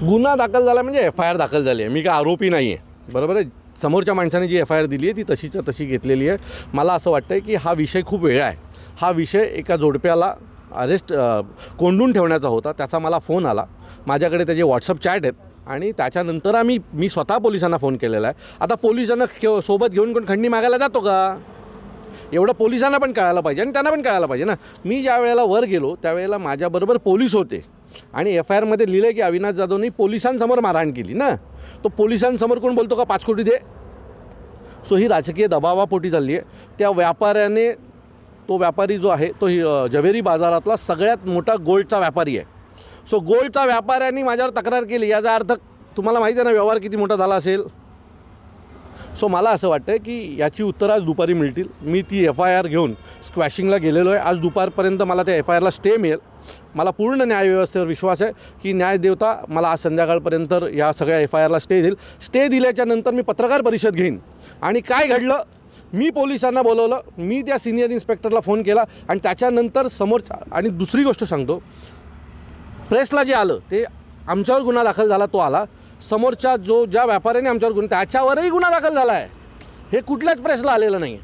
गुन्हा दाखल झाला म्हणजे एफ आय आर दाखल झाली आहे. मी काय आरोपी नाही आहे बरोबर आहे? समोरच्या माणसाने जी एफ आय आर दिली आहे ती तशीच्या तशी घेतलेली आहे. मला असं वाटतं आहे की हा विषय खूप वेगळा आहे. हा विषय एका जोडप्याला अरेस्ट कोंडून ठेवण्याचा होता. त्याचा मला फोन आला. माझ्याकडे त्याचे व्हॉट्सअप चॅट आहेत आणि त्याच्यानंतर आम्ही मी स्वतः पोलिसांना फोन केलेला आहे. आता पोलिसांना खे सोबत घेऊन कोण खंडी मागायला जातो का? एवढं पोलिसांना पण कळायला पाहिजे आणि त्यांना पण कळायला पाहिजे ना. मी ज्या वेळेला वर गेलो त्यावेळेला माझ्याबरोबर पोलीस होते. आणि एफ आय आरमध्ये लिहिलं की अविनाश जाधवनी पोलिसांसमोर मारहाण केली ना? तो पोलिसांसमोर कोण बोलतो का? पाच कोटी दे. सो ही राजकीय दबावापोटी चालली आहे. त्या व्यापाऱ्याने तो व्यापारी जो आहे तो ही अ, बाजारातला सगळ्यात मोठा गोल्डचा व्यापारी आहे. सो गोल्डचा व्यापाऱ्यांनी माझ्यावर तक्रार केली. याचा अर्थ तुम्हाला माहिती आहे ना व्यवहार किती मोठा झाला असेल? सो मला असं वाटतं की याची उत्तरं आज दुपारी मिळतील. मी ती एफ आय आर घेऊन स्क्वॅशिंगला गेलेलो आहे. आज दुपारपर्यंत मला त्या एफ आय आरला स्टे मिळेल. मला पूर्ण न्यायव्यवस्थेवर विश्वास आहे की न्यायदेवता मला आज संध्याकाळपर्यंत या सगळ्या एफ आय आरला स्टे देईल. स्टे दिल्याच्या नंतर मी पत्रकार परिषद घेईन. आणि काय घडलं? मी पोलिसांना बोलवलं. मी त्या सिनियर इन्स्पेक्टरला फोन केला. आणि त्याच्यानंतर समोर आणि दुसरी गोष्ट सांगतो. प्रेसला जे आलं ते आमच्यावर गुन्हा दाखल झाला तो आला. समोरच्या जो ज्या व्यापाऱ्याने आमच्यावर गुन्हा त्याच्यावरही गुन्हा दाखल झाला आहे हे कुठल्याच प्रेसला आलेलं नाही.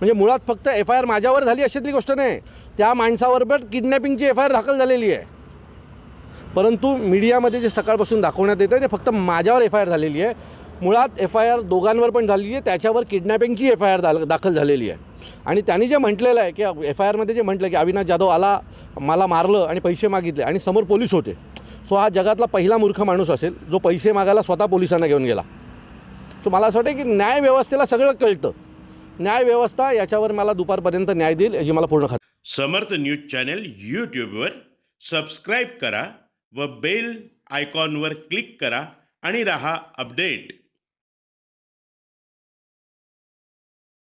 म्हणजे मुळात फक्त एफ आय आर माझ्यावर झाली अशातली गोष्ट नाही. त्या माणसावर पण किडनॅपिंगची एफ आय आर दाखल झालेली आहे. परंतु मीडियामध्ये जे सकाळपासून दाखवण्यात येतं ते फक्त माझ्यावर एफ आय आर झालेली आहे. मुळात एफ आय आर दोघांवर पण झालेली आहे त्याच्यावर किडनॅपिंगची एफ आय आर दा दाखल झालेली आहे. आणि त्यांनी जे म्हटलेलं आहे की एफ आय आरमध्ये जे म्हटलं की अविनाश जाधव आला मला मारलं आणि पैसे मागितले आणि समोर पोलीस होते. सो हा जगातला पहिला मूर्ख माणूस असेल जो पैसे मागायला स्वतः पोलिसांना घेऊन गेला. सो मला असं वाटतं की न्यायव्यवस्थेला सगळं कळतं. न्यायव्यवस्था याच्यावर मला दुपारपर्यंत न्याय देईल याची मला पूर्ण खात्री. समर्थ न्यूज चॅनल यूट्यूबवर सबस्क्राईब करा व बेल आयकॉनवर क्लिक करा आणि रहा अपडेट.